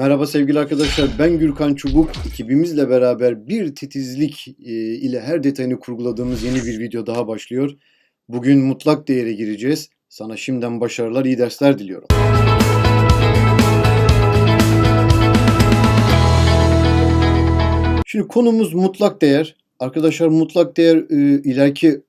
Merhaba sevgili arkadaşlar ben Gürkan Çubuk. Ekibimizle beraber bir titizlik e, ile her detayını kurguladığımız yeni bir video daha başlıyor. Bugün mutlak değere gireceğiz. Sana şimdiden başarılar, iyi dersler diliyorum. Şimdi konumuz mutlak değer. Arkadaşlar mutlak değer e, ileriki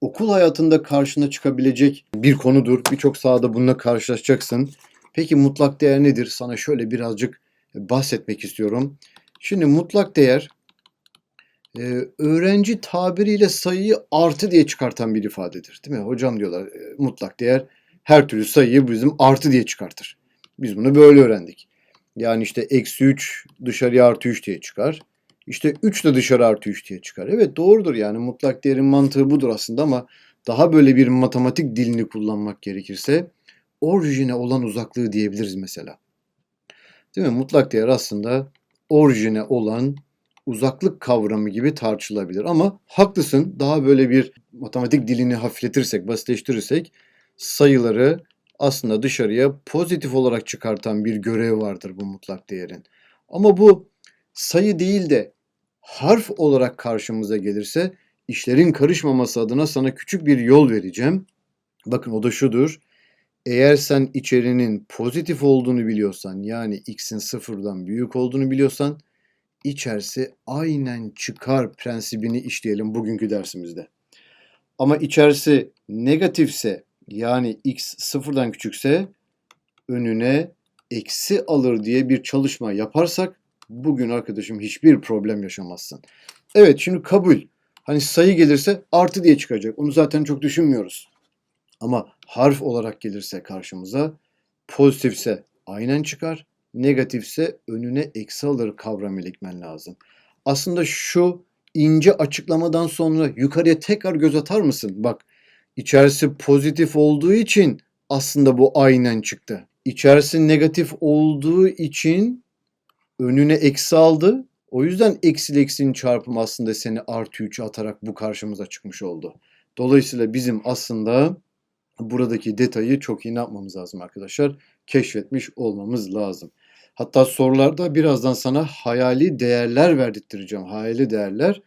okul hayatında karşına çıkabilecek bir konudur. Birçok sahada bununla karşılaşacaksın. Peki mutlak değer nedir? Sana şöyle birazcık bahsetmek istiyorum. Şimdi mutlak değer e, öğrenci tabiriyle sayıyı artı diye çıkartan bir ifadedir. Değil mi? Hocam diyorlar e, mutlak değer her türlü sayıyı bizim artı diye çıkartır. Biz bunu böyle öğrendik. Yani işte eksi 3 dışarıya artı 3 diye çıkar. İşte 3 de dışarı artı 3 diye çıkar. Evet doğrudur yani mutlak değerin mantığı budur aslında ama daha böyle bir matematik dilini kullanmak gerekirse orijine olan uzaklığı diyebiliriz mesela. Değil mi? Mutlak değer aslında orijine olan uzaklık kavramı gibi tartışılabilir. Ama haklısın daha böyle bir matematik dilini hafifletirsek, basitleştirirsek sayıları aslında dışarıya pozitif olarak çıkartan bir görev vardır bu mutlak değerin. Ama bu sayı değil de harf olarak karşımıza gelirse işlerin karışmaması adına sana küçük bir yol vereceğim. Bakın o da şudur. Eğer sen içerinin pozitif olduğunu biliyorsan yani x'in sıfırdan büyük olduğunu biliyorsan içerisi aynen çıkar prensibini işleyelim bugünkü dersimizde. Ama içerisi negatifse yani x sıfırdan küçükse önüne eksi alır diye bir çalışma yaparsak bugün arkadaşım hiçbir problem yaşamazsın. Evet şimdi kabul. Hani sayı gelirse artı diye çıkacak. Onu zaten çok düşünmüyoruz. Ama harf olarak gelirse karşımıza pozitifse aynen çıkar, negatifse önüne eksi alır kavramıyla ekmen lazım. Aslında şu ince açıklamadan sonra yukarıya tekrar göz atar mısın? Bak içerisi pozitif olduğu için aslında bu aynen çıktı. İçerisi negatif olduğu için önüne eksi aldı. O yüzden eksi eksinin çarpımı aslında seni artı 3 atarak bu karşımıza çıkmış oldu. Dolayısıyla bizim aslında buradaki detayı çok iyi ne yapmamız lazım arkadaşlar? Keşfetmiş olmamız lazım. Hatta sorularda birazdan sana hayali değerler verdirttireceğim. Hayali değerler.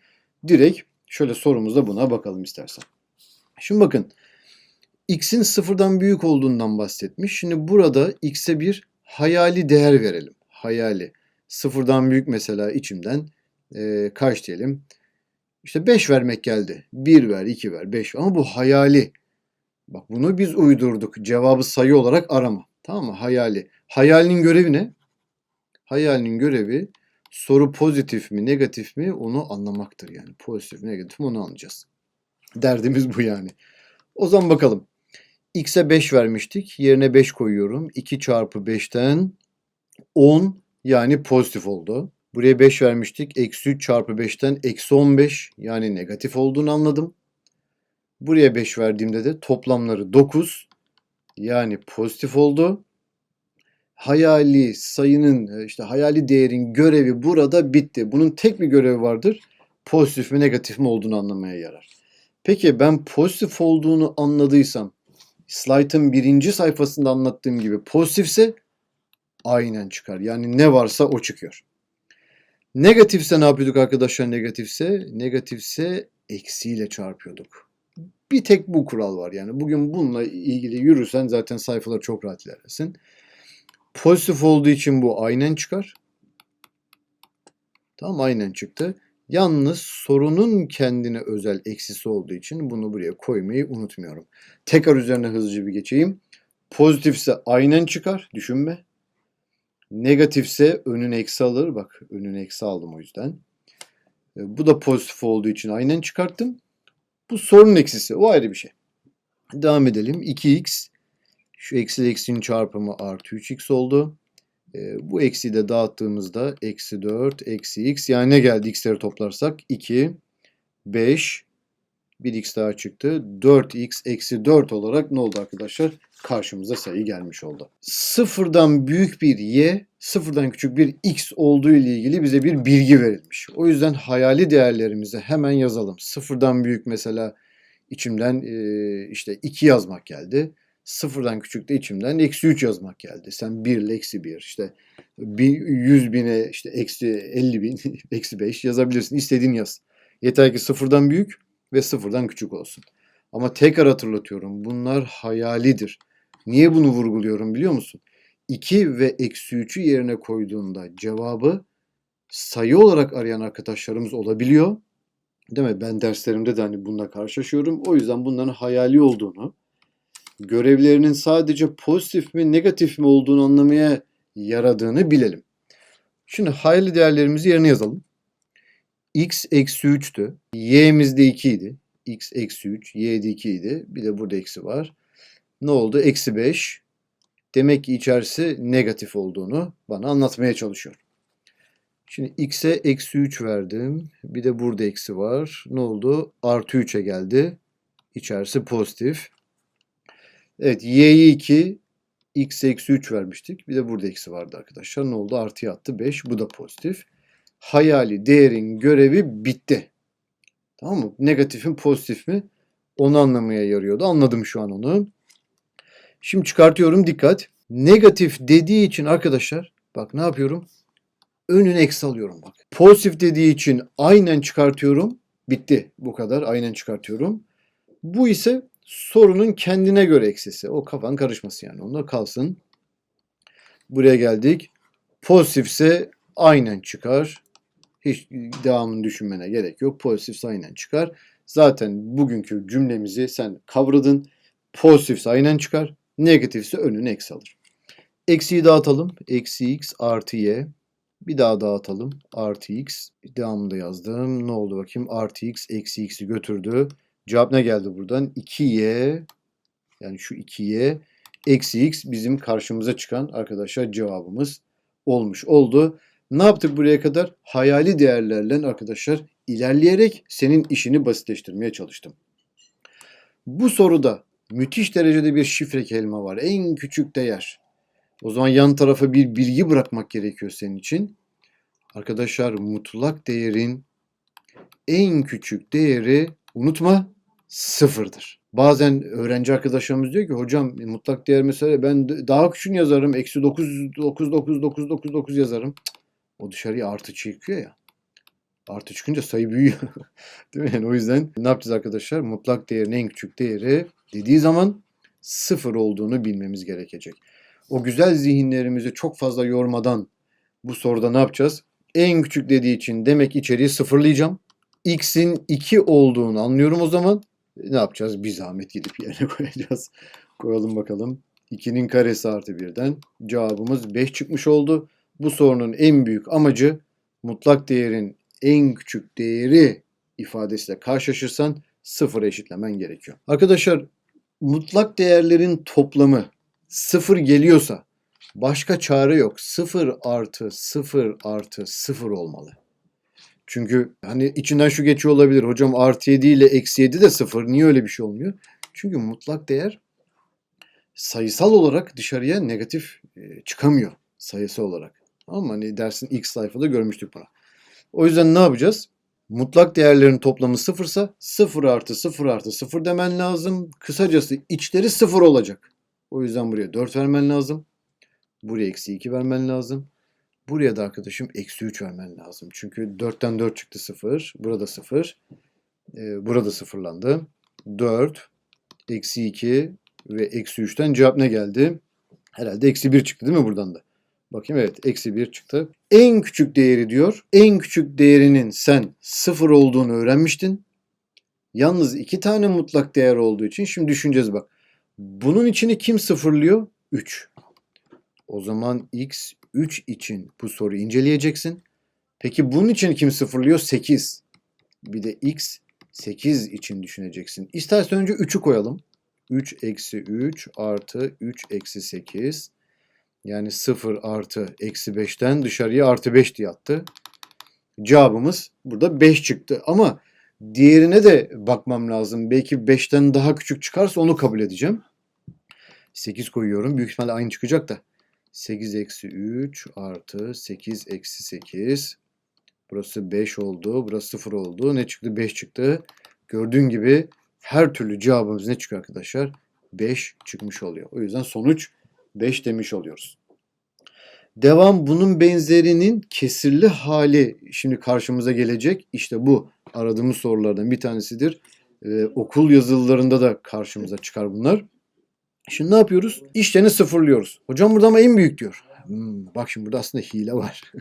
Direkt şöyle sorumuzda buna bakalım istersen. Şimdi bakın. X'in sıfırdan büyük olduğundan bahsetmiş. Şimdi burada X'e bir hayali değer verelim. Hayali. Sıfırdan büyük mesela içimden e, kaç diyelim? İşte 5 vermek geldi. 1 ver, 2 ver, 5 Ama bu hayali. Bak bunu biz uydurduk. Cevabı sayı olarak arama. Tamam mı? Hayali. Hayalinin görevi ne? Hayalinin görevi soru pozitif mi negatif mi onu anlamaktır yani. Pozitif mi negatif mi onu anlayacağız. Derdimiz bu yani. O zaman bakalım. X'e 5 vermiştik. Yerine 5 koyuyorum. 2 çarpı 5'ten 10 yani pozitif oldu. Buraya 5 vermiştik. Eksi 3 çarpı 5'ten eksi 15 yani negatif olduğunu anladım. Buraya 5 verdiğimde de toplamları 9 yani pozitif oldu. Hayali sayının işte hayali değerin görevi burada bitti. Bunun tek bir görevi vardır. Pozitif mi negatif mi olduğunu anlamaya yarar. Peki ben pozitif olduğunu anladıysam slaytın birinci sayfasında anlattığım gibi pozitifse aynen çıkar. Yani ne varsa o çıkıyor. Negatifse ne yapıyorduk arkadaşlar negatifse? Negatifse eksiyle çarpıyorduk. Bir tek bu kural var yani. Bugün bununla ilgili yürürsen zaten sayfalar çok rahat ilerlesin. Pozitif olduğu için bu aynen çıkar. Tamam aynen çıktı. Yalnız sorunun kendine özel eksisi olduğu için bunu buraya koymayı unutmuyorum. Tekrar üzerine hızlıca bir geçeyim. Pozitifse aynen çıkar. Düşünme. Negatifse önüne eksi alır. Bak önüne eksi aldım o yüzden. E, bu da pozitif olduğu için aynen çıkarttım. Bu sorunun eksisi. O ayrı bir şey. Devam edelim. 2x şu eksi eksinin çarpımı artı 3x oldu. E, bu eksiyi de dağıttığımızda eksi 4 eksi x yani ne geldi x'leri toplarsak 2 5 1x daha çıktı. 4x eksi 4 olarak ne oldu arkadaşlar? Karşımıza sayı gelmiş oldu. Sıfırdan büyük bir y, sıfırdan küçük bir x olduğu ile ilgili bize bir bilgi verilmiş. O yüzden hayali değerlerimizi hemen yazalım. Sıfırdan büyük mesela içimden e, işte 2 yazmak geldi. Sıfırdan küçük de içimden eksi 3 yazmak geldi. Sen 1 ile eksi 1 işte bir- 100 bine işte eksi 50 bin eksi 5 yazabilirsin. İstediğin yaz. Yeter ki sıfırdan büyük ve sıfırdan küçük olsun. Ama tekrar hatırlatıyorum bunlar hayalidir. Niye bunu vurguluyorum biliyor musun? 2 ve eksi 3'ü yerine koyduğunda cevabı sayı olarak arayan arkadaşlarımız olabiliyor. Değil mi? Ben derslerimde de hani bununla karşılaşıyorum. O yüzden bunların hayali olduğunu, görevlerinin sadece pozitif mi negatif mi olduğunu anlamaya yaradığını bilelim. Şimdi hayali değerlerimizi yerine yazalım. X eksi 3'tü. y'miz de 2 idi. x eksi 3, y de 2 idi. Bir de burada eksi var. Ne oldu? Eksi 5. Demek ki içerisi negatif olduğunu bana anlatmaya çalışıyor. Şimdi x'e eksi 3 verdim. Bir de burada eksi var. Ne oldu? Artı 3'e geldi. İçerisi pozitif. Evet y'yi 2, x eksi 3 vermiştik. Bir de burada eksi vardı arkadaşlar. Ne oldu? Artıya attı 5. Bu da pozitif. Hayali değerin görevi bitti. Tamam mı? Negatif mi pozitif mi? Onu anlamaya yarıyordu. Anladım şu an onu. Şimdi çıkartıyorum dikkat. Negatif dediği için arkadaşlar bak ne yapıyorum? Önüne eksi alıyorum bak. Pozitif dediği için aynen çıkartıyorum. Bitti. Bu kadar. Aynen çıkartıyorum. Bu ise sorunun kendine göre eksisi. O kafan karışması yani. Onda kalsın. Buraya geldik. Pozitifse aynen çıkar. Hiç devamını düşünmene gerek yok. Pozitifse aynen çıkar. Zaten bugünkü cümlemizi sen kavradın. Pozitifse aynen çıkar. Negatifse önüne eksi alır. Eksiyi dağıtalım. Eksi x artı y. Bir daha dağıtalım. Artı x. Devamında yazdım. Ne oldu bakayım? Artı x eksi x'i götürdü. Cevap ne geldi buradan? 2y yani şu 2y eksi x bizim karşımıza çıkan arkadaşlar cevabımız olmuş oldu. Ne yaptık buraya kadar? Hayali değerlerle arkadaşlar ilerleyerek senin işini basitleştirmeye çalıştım. Bu soruda müthiş derecede bir şifre kelime var. En küçük değer. O zaman yan tarafa bir bilgi bırakmak gerekiyor senin için. Arkadaşlar mutlak değerin en küçük değeri unutma sıfırdır. Bazen öğrenci arkadaşlarımız diyor ki hocam mutlak değer mesela ben daha küçüğünü yazarım. Eksi 9, 9, 9, 9, 9, 9 yazarım. Cık, O dışarıya artı çıkıyor ya. Artı çıkınca sayı büyüyor. Değil mi? Yani o yüzden ne yapacağız arkadaşlar? Mutlak değerin en küçük değeri dediği zaman sıfır olduğunu bilmemiz gerekecek. O güzel zihinlerimizi çok fazla yormadan bu soruda ne yapacağız? En küçük dediği için demek içeriği sıfırlayacağım. X'in 2 olduğunu anlıyorum o zaman. Ne yapacağız? Bir zahmet gidip yerine koyacağız. Koyalım bakalım. 2'nin karesi artı 1'den. Cevabımız 5 çıkmış oldu. Bu sorunun en büyük amacı mutlak değerin en küçük değeri ifadesiyle karşılaşırsan sıfıra eşitlemen gerekiyor. Arkadaşlar mutlak değerlerin toplamı sıfır geliyorsa başka çare yok. Sıfır artı sıfır artı sıfır olmalı. Çünkü hani içinden şu geçiyor olabilir. Hocam artı 7 ile eksi 7 de sıfır. Niye öyle bir şey olmuyor? Çünkü mutlak değer sayısal olarak dışarıya negatif e, çıkamıyor sayısı olarak. Ama hani dersin ilk sayfada görmüştük bunu. O yüzden ne yapacağız? Mutlak değerlerin toplamı sıfırsa 0 artı 0 artı 0 demen lazım. Kısacası içleri sıfır olacak. O yüzden buraya 4 vermen lazım. Buraya eksi 2 vermen lazım. Buraya da arkadaşım eksi 3 vermen lazım. Çünkü 4'ten 4 çıktı 0. Burada 0. Ee, burada sıfırlandı. 4, eksi 2 ve eksi 3'ten cevap ne geldi? Herhalde eksi 1 çıktı değil mi buradan da? Bakayım evet eksi 1 çıktı. En küçük değeri diyor. En küçük değerinin sen 0 olduğunu öğrenmiştin. Yalnız iki tane mutlak değer olduğu için şimdi düşüneceğiz bak. Bunun içini kim sıfırlıyor? 3. O zaman x 3 için bu soruyu inceleyeceksin. Peki bunun için kim sıfırlıyor? 8. Bir de x 8 için düşüneceksin. İstersen önce 3'ü koyalım. 3 eksi 3 artı 3 eksi 8. Yani 0 artı eksi 5'ten dışarıya artı 5 diye attı. Cevabımız burada 5 çıktı. Ama diğerine de bakmam lazım. Belki 5'ten daha küçük çıkarsa onu kabul edeceğim. 8 koyuyorum. Büyük ihtimalle aynı çıkacak da. 8 eksi 3 artı 8 eksi 8. Burası 5 oldu. Burası 0 oldu. Ne çıktı? 5 çıktı. Gördüğün gibi her türlü cevabımız ne çıkıyor arkadaşlar? 5 çıkmış oluyor. O yüzden sonuç 5 demiş oluyoruz. Devam bunun benzerinin kesirli hali şimdi karşımıza gelecek. İşte bu aradığımız sorulardan bir tanesidir. Ee, okul yazılılarında da karşımıza çıkar bunlar. Şimdi ne yapıyoruz? İşleni sıfırlıyoruz. Hocam burada ama en büyük diyor. Hmm, bak şimdi burada aslında hile var.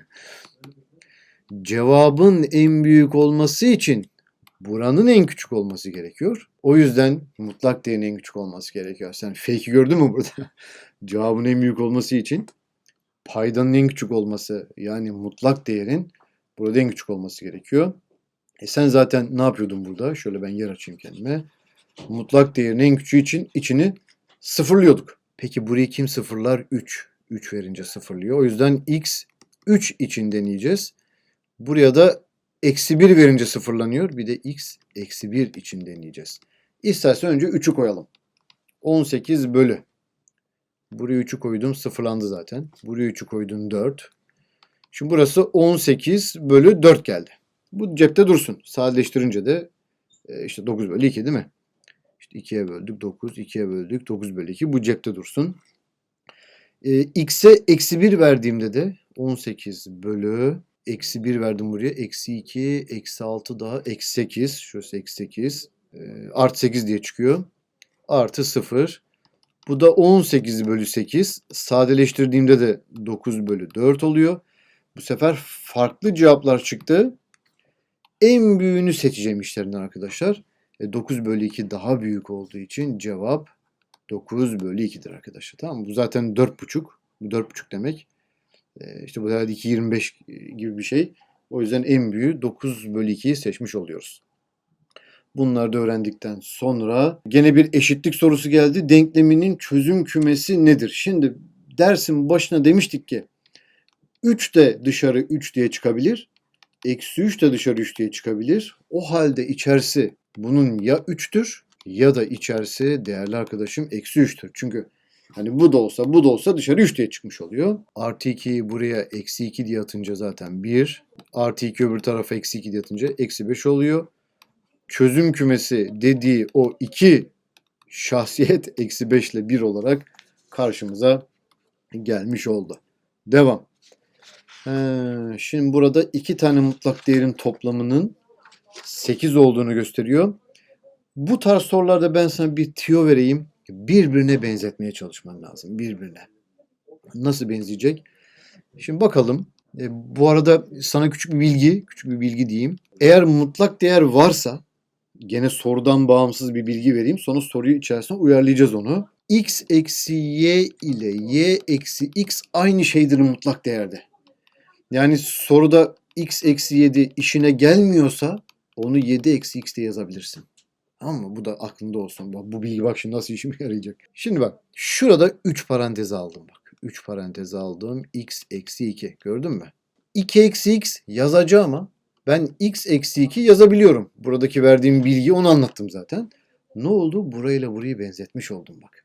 Cevabın en büyük olması için buranın en küçük olması gerekiyor. O yüzden mutlak değerin en küçük olması gerekiyor. Sen fake'i gördün mü burada? Cevabın en büyük olması için paydanın en küçük olması yani mutlak değerin burada en küçük olması gerekiyor. E sen zaten ne yapıyordun burada? Şöyle ben yer açayım kendime. Mutlak değerin en küçüğü için içini sıfırlıyorduk. Peki burayı kim sıfırlar? 3. 3 verince sıfırlıyor. O yüzden x 3 için deneyeceğiz. Buraya da eksi 1 verince sıfırlanıyor. Bir de x eksi 1 için deneyeceğiz. İstersen önce 3'ü koyalım. 18 bölü. Buraya 3'ü koydum sıfırlandı zaten. Buraya 3'ü koydum 4. Şimdi burası 18 bölü 4 geldi. Bu cepte dursun. Sadeleştirince de e, işte 9 bölü 2 değil mi? İşte 2'ye böldük 9, 2'ye böldük 9 bölü 2. Bu cepte dursun. E, x'e eksi 1 verdiğimde de 18 bölü eksi 1 verdim buraya. Eksi 2, eksi 6 daha eksi 8. Şurası eksi 8. E, artı 8 diye çıkıyor. Artı 0. Bu da 18 bölü 8. Sadeleştirdiğimde de 9 bölü 4 oluyor. Bu sefer farklı cevaplar çıktı. En büyüğünü seçeceğim işlerinden arkadaşlar. E, 9 bölü 2 daha büyük olduğu için cevap 9 bölü 2'dir arkadaşlar. Tamam mı? Bu zaten 4,5. Bu 4,5 demek. E, işte bu herhalde 2,25 gibi bir şey. O yüzden en büyüğü 9 bölü 2'yi seçmiş oluyoruz. Bunları da öğrendikten sonra gene bir eşitlik sorusu geldi. Denkleminin çözüm kümesi nedir? Şimdi dersin başına demiştik ki 3 de dışarı 3 diye çıkabilir. Eksi 3 de dışarı 3 diye çıkabilir. O halde içerisi bunun ya 3'tür ya da içerisi değerli arkadaşım eksi 3'tür. Çünkü hani bu da olsa bu da olsa dışarı 3 diye çıkmış oluyor. Artı 2'yi buraya eksi 2 diye atınca zaten 1. Artı 2 öbür tarafa eksi 2 diye atınca eksi 5 oluyor. Çözüm kümesi dediği o iki şahsiyet eksi 5 ile 1 olarak karşımıza gelmiş oldu. Devam. Ee, şimdi burada iki tane mutlak değerin toplamının 8 olduğunu gösteriyor. Bu tarz sorularda ben sana bir tiyo vereyim. Birbirine benzetmeye çalışman lazım. Birbirine. Nasıl benzeyecek? Şimdi bakalım. E, bu arada sana küçük bir bilgi, küçük bir bilgi diyeyim. Eğer mutlak değer varsa gene sorudan bağımsız bir bilgi vereyim. Sonra soruyu içerisine uyarlayacağız onu. x eksi y ile y eksi x aynı şeydir mutlak değerde. Yani soruda x eksi 7 işine gelmiyorsa onu 7 eksi x diye yazabilirsin. Tamam mı? Bu da aklında olsun. Bak, bu bilgi bak şimdi nasıl işime yarayacak. Şimdi bak şurada 3 parantez aldım bak. 3 parantez aldım. x eksi 2. Gördün mü? 2 eksi x yazacağım ama ben x eksi 2 yazabiliyorum. Buradaki verdiğim bilgi onu anlattım zaten. Ne oldu? Burayla burayı benzetmiş oldum bak.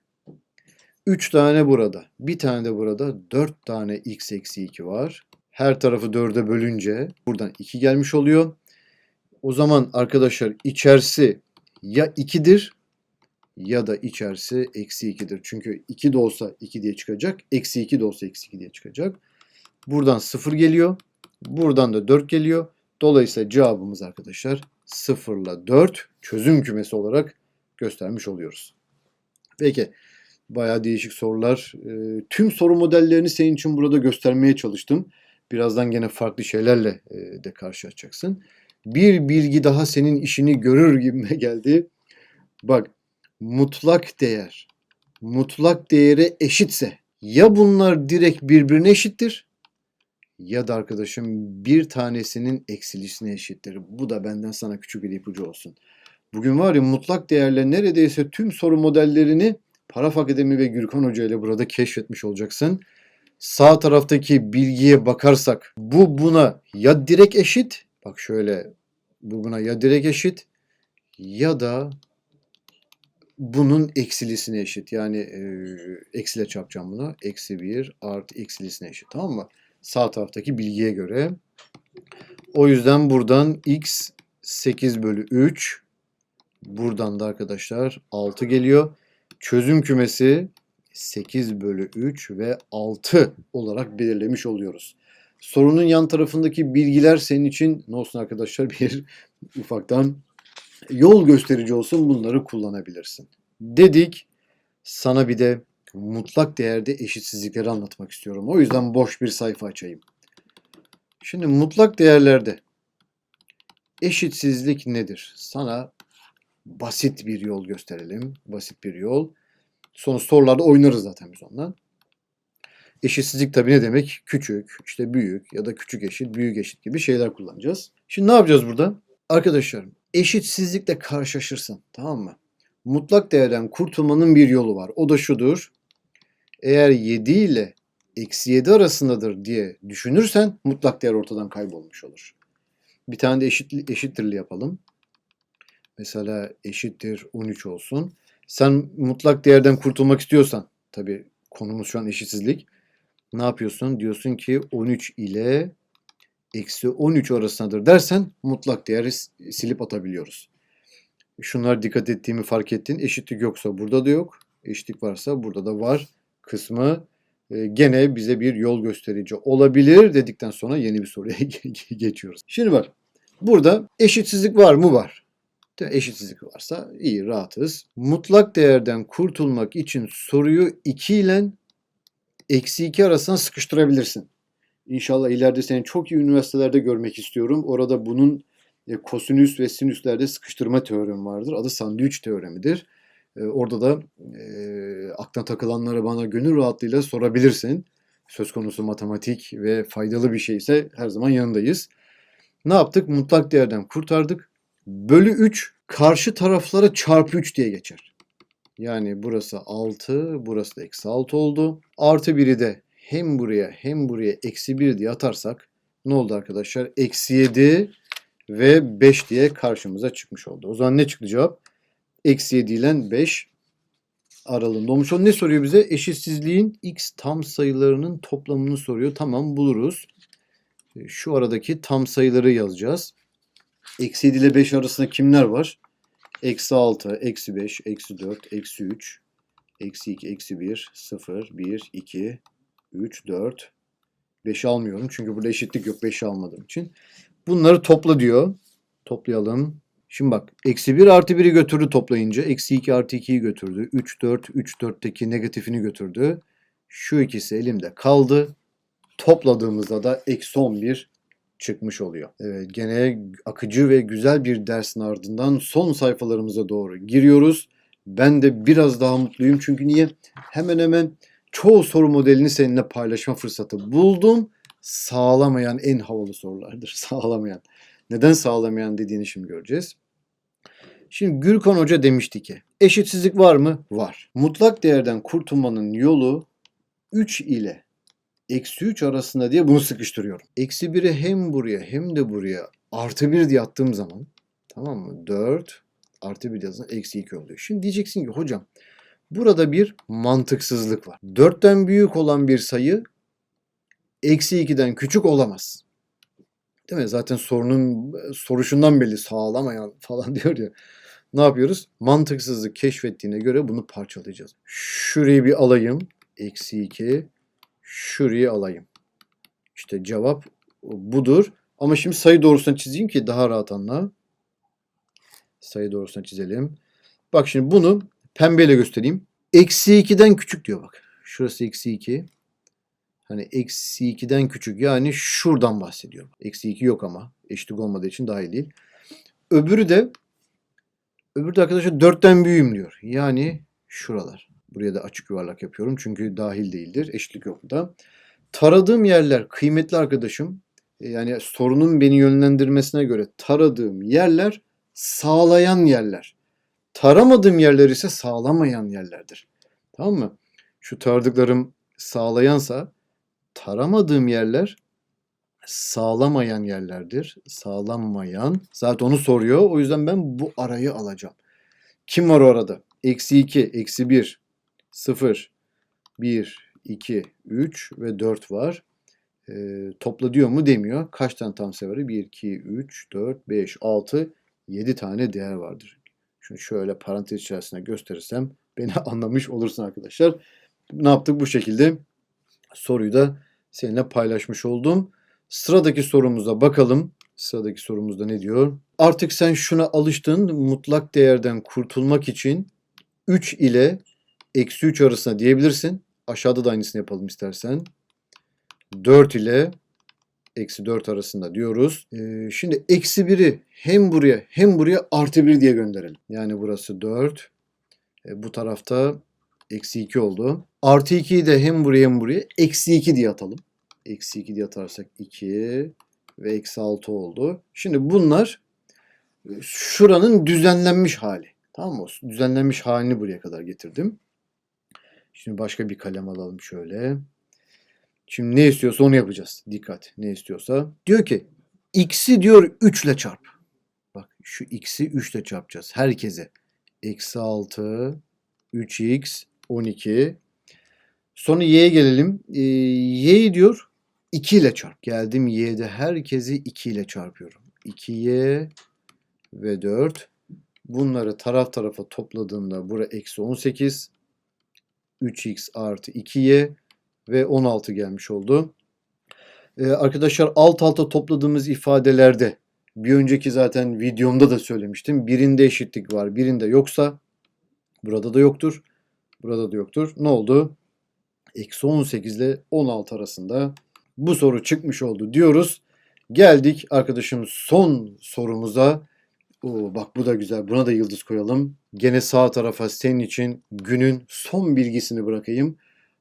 3 tane burada. Bir tane de burada. 4 tane x eksi 2 var. Her tarafı 4'e bölünce buradan 2 gelmiş oluyor. O zaman arkadaşlar içerisi ya 2'dir ya da içerisi eksi 2'dir. Çünkü 2 de olsa 2 diye çıkacak. Eksi 2 de olsa eksi 2 diye çıkacak. Buradan 0 geliyor. Buradan da 4 geliyor. Dolayısıyla cevabımız arkadaşlar 0 ile 4 çözüm kümesi olarak göstermiş oluyoruz. Peki bayağı değişik sorular. E, tüm soru modellerini senin için burada göstermeye çalıştım. Birazdan gene farklı şeylerle e, de karşılaşacaksın. Bir bilgi daha senin işini görür gibime geldi. Bak mutlak değer mutlak değere eşitse ya bunlar direkt birbirine eşittir ya da arkadaşım bir tanesinin eksilisine eşittir. Bu da benden sana küçük bir ipucu olsun. Bugün var ya mutlak değerle neredeyse tüm soru modellerini Paraf Akademi ve Gürkan Hoca ile burada keşfetmiş olacaksın. Sağ taraftaki bilgiye bakarsak bu buna ya direkt eşit. Bak şöyle bu buna ya direkt eşit ya da bunun eksilisine eşit. Yani e, eksiyle çarpacağım bunu. Eksi 1 artı eksilisine eşit. Tamam mı? Sağ taraftaki bilgiye göre. O yüzden buradan x 8 bölü 3 buradan da arkadaşlar 6 geliyor. çözüm kümesi 8 bölü 3 ve 6 olarak belirlemiş oluyoruz. Sorunun yan tarafındaki bilgiler senin için ne olsun arkadaşlar bir ufaktan yol gösterici olsun bunları kullanabilirsin. Dedik sana bir de mutlak değerde eşitsizlikleri anlatmak istiyorum. O yüzden boş bir sayfa açayım. Şimdi mutlak değerlerde eşitsizlik nedir? Sana basit bir yol gösterelim. Basit bir yol. Sonra sorularda oynarız zaten biz ondan. Eşitsizlik tabii ne demek? Küçük, işte büyük ya da küçük eşit, büyük eşit gibi şeyler kullanacağız. Şimdi ne yapacağız burada? Arkadaşlarım eşitsizlikle karşılaşırsan tamam mı? Mutlak değerden kurtulmanın bir yolu var. O da şudur. Eğer 7 ile eksi 7 arasındadır diye düşünürsen mutlak değer ortadan kaybolmuş olur. Bir tane de eşit, eşittirli yapalım. Mesela eşittir 13 olsun. Sen mutlak değerden kurtulmak istiyorsan, tabii konumuz şu an eşitsizlik. Ne yapıyorsun? Diyorsun ki 13 ile eksi 13 arasındadır dersen mutlak değeri silip atabiliyoruz. Şunlar dikkat ettiğimi fark ettin. Eşitlik yoksa burada da yok. Eşitlik varsa burada da var kısmı e, gene bize bir yol gösterici olabilir dedikten sonra yeni bir soruya geçiyoruz. Şimdi bak burada eşitsizlik var mı? Var. Eşitsizlik varsa iyi rahatız. Mutlak değerden kurtulmak için soruyu 2 ile eksi 2 arasına sıkıştırabilirsin. İnşallah ileride seni çok iyi üniversitelerde görmek istiyorum. Orada bunun e, kosinüs ve sinüslerde sıkıştırma teoremi vardır. Adı sandviç teoremidir. E, orada da e, aklına takılanları bana gönül rahatlığıyla sorabilirsin. Söz konusu matematik ve faydalı bir şeyse her zaman yanındayız. Ne yaptık? Mutlak değerden kurtardık. Bölü 3 karşı taraflara çarpı 3 diye geçer. Yani burası 6, burası da eksi 6 oldu. Artı 1'i de hem buraya hem buraya eksi 1 diye atarsak ne oldu arkadaşlar? Eksi 7 ve 5 diye karşımıza çıkmış oldu. O zaman ne çıktı cevap? Eksi 7 ile 5 aralığında olmuş. O ne soruyor bize? Eşitsizliğin x tam sayılarının toplamını soruyor. Tamam buluruz. Şu aradaki tam sayıları yazacağız. Eksi 7 ile 5 arasında kimler var? Eksi 6, eksi 5, eksi 4, eksi 3, eksi 2, eksi 1, 0, 1, 2, 3, 4, 5 almıyorum. Çünkü burada eşitlik yok 5 almadığım için. Bunları topla diyor. Toplayalım. Şimdi bak eksi 1 artı 1'i götürdü toplayınca. Eksi 2 artı 2'yi götürdü. 3, 4, 3, 4'teki negatifini götürdü. Şu ikisi elimde kaldı. Topladığımızda da eksi 11 çıkmış oluyor. Evet gene akıcı ve güzel bir dersin ardından son sayfalarımıza doğru giriyoruz. Ben de biraz daha mutluyum çünkü niye? Hemen hemen çoğu soru modelini seninle paylaşma fırsatı buldum. Sağlamayan en havalı sorulardır. Sağlamayan. Neden sağlamayan dediğini şimdi göreceğiz. Şimdi Gürkan Hoca demişti ki eşitsizlik var mı? Var. Mutlak değerden kurtulmanın yolu 3 ile eksi 3 arasında diye bunu sıkıştırıyorum. Eksi 1'i hem buraya hem de buraya artı 1 diye attığım zaman tamam mı? 4 artı 1 yazın eksi 2 oluyor. Şimdi diyeceksin ki hocam burada bir mantıksızlık var. 4'ten büyük olan bir sayı eksi 2'den küçük olamaz. Değil mi? Zaten sorunun soruşundan belli sağlamayan falan diyor ya. Ne yapıyoruz? Mantıksızlık keşfettiğine göre bunu parçalayacağız. Şurayı bir alayım. Eksi 2. Şurayı alayım. İşte cevap budur. Ama şimdi sayı doğrusuna çizeyim ki daha rahat anla. Sayı doğrusuna çizelim. Bak şimdi bunu pembeyle göstereyim. Eksi 2'den küçük diyor bak. Şurası eksi 2. Hani eksi 2'den küçük yani şuradan bahsediyorum. Eksi 2 yok ama eşitlik olmadığı için dahil değil. Öbürü de öbürü de arkadaşlar 4'ten büyüğüm diyor. Yani şuralar. Buraya da açık yuvarlak yapıyorum çünkü dahil değildir. Eşitlik yok da. Taradığım yerler kıymetli arkadaşım. E, yani sorunun beni yönlendirmesine göre taradığım yerler sağlayan yerler. Taramadığım yerler ise sağlamayan yerlerdir. Tamam mı? Şu taradıklarım sağlayansa taramadığım yerler sağlamayan yerlerdir. Sağlanmayan. Zaten onu soruyor. O yüzden ben bu arayı alacağım. Kim var orada? Eksi 2, eksi 1, 0, 1, 2, 3 ve 4 var. E, topla diyor mu demiyor. Kaç tane tam var? 1, 2, 3, 4, 5, 6, 7 tane değer vardır. Şunu şöyle parantez içerisinde gösterirsem beni anlamış olursun arkadaşlar. Ne yaptık bu şekilde? Soruyu da seninle paylaşmış oldum. Sıradaki sorumuza bakalım. Sıradaki sorumuzda ne diyor? Artık sen şuna alıştın. Mutlak değerden kurtulmak için 3 ile eksi 3 arasında diyebilirsin. Aşağıda da aynısını yapalım istersen. 4 ile eksi 4 arasında diyoruz. Ee, şimdi eksi 1'i hem buraya hem buraya artı 1 diye gönderelim. Yani burası 4. E, bu tarafta eksi 2 oldu. Artı 2'yi de hem buraya hem buraya eksi 2 diye atalım. Eksi 2 diye atarsak 2 ve eksi 6 oldu. Şimdi bunlar e, şuranın düzenlenmiş hali. Tamam mı? Düzenlenmiş halini buraya kadar getirdim. Şimdi başka bir kalem alalım şöyle. Şimdi ne istiyorsa onu yapacağız. Dikkat. Ne istiyorsa. Diyor ki x'i diyor 3 ile çarp. Bak şu x'i 3 ile çarpacağız. Herkese. Eksi 6 3x 12. Sonra y'ye gelelim. Ee, y'yi diyor 2 ile çarp. Geldim y'de herkesi 2 ile çarpıyorum. 2y ve 4. Bunları taraf tarafa topladığımda bura eksi 18. 3x artı 2y ve 16 gelmiş oldu. Ee, arkadaşlar alt alta topladığımız ifadelerde bir önceki zaten videomda da söylemiştim. Birinde eşitlik var, birinde yoksa burada da yoktur. Burada da yoktur. Ne oldu? Eksi 18 ile 16 arasında bu soru çıkmış oldu diyoruz. Geldik arkadaşım son sorumuza. Oo, bak bu da güzel. Buna da yıldız koyalım. Gene sağ tarafa senin için günün son bilgisini bırakayım.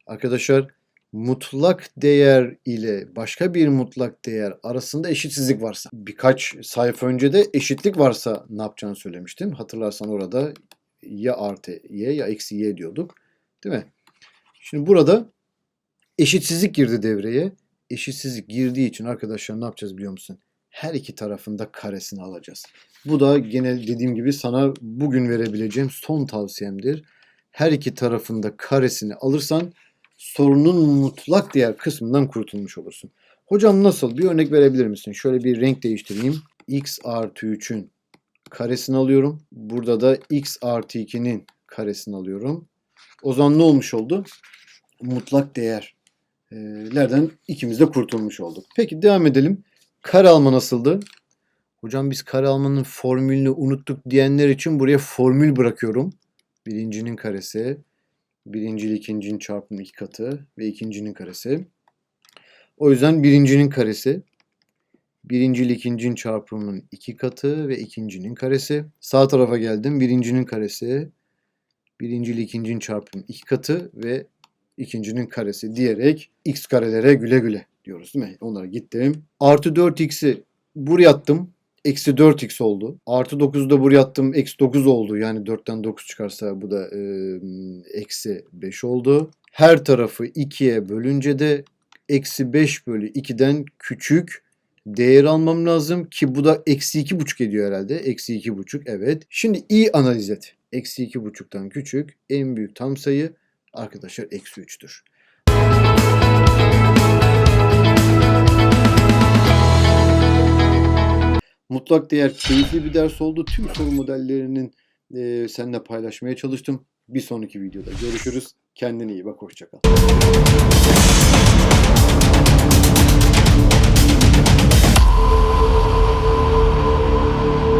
Arkadaşlar mutlak değer ile başka bir mutlak değer arasında eşitsizlik varsa birkaç sayfa önce de eşitlik varsa ne yapacağını söylemiştim. Hatırlarsan orada ya artı y ya eksi y diyorduk. Değil mi? Şimdi burada eşitsizlik girdi devreye. Eşitsizlik girdiği için arkadaşlar ne yapacağız biliyor musun? Her iki tarafında karesini alacağız. Bu da genel dediğim gibi sana bugün verebileceğim son tavsiyemdir. Her iki tarafında karesini alırsan sorunun mutlak değer kısmından kurtulmuş olursun. Hocam nasıl? Bir örnek verebilir misin? Şöyle bir renk değiştireyim. x artı 3'ün karesini alıyorum. Burada da x artı 2'nin karesini alıyorum. O zaman ne olmuş oldu? Mutlak değerlerden ikimiz de kurtulmuş olduk. Peki devam edelim. Kare alma nasıldı? Hocam biz kare almanın formülünü unuttuk diyenler için buraya formül bırakıyorum. Birincinin karesi, birinci ile ikincinin çarpımı iki katı ve ikincinin karesi. O yüzden birincinin karesi, birinci ile ikincinin çarpımının iki katı ve ikincinin karesi. Sağ tarafa geldim. Birincinin karesi, birinci ile ikincinin çarpımı iki katı ve ikincinin karesi diyerek x karelere güle güle diyoruz değil mi? Onlara gittim. Artı 4x'i buraya attım. Eksi 4x oldu. Artı 9'u da buraya attım. Eksi 9 oldu. Yani 4'ten 9 çıkarsa bu da e, eksi 5 oldu. Her tarafı 2'ye bölünce de eksi 5 bölü 2'den küçük değer almam lazım ki bu da eksi 2,5 ediyor herhalde. Eksi 2,5 evet. Şimdi iyi analiz et. Eksi 2,5'tan küçük en büyük tam sayı arkadaşlar eksi 3'tür. Mutlak değer keyifli bir ders oldu. Tüm soru modellerinin e, seninle paylaşmaya çalıştım. Bir sonraki videoda görüşürüz. Kendine iyi bak. Hoşçakal.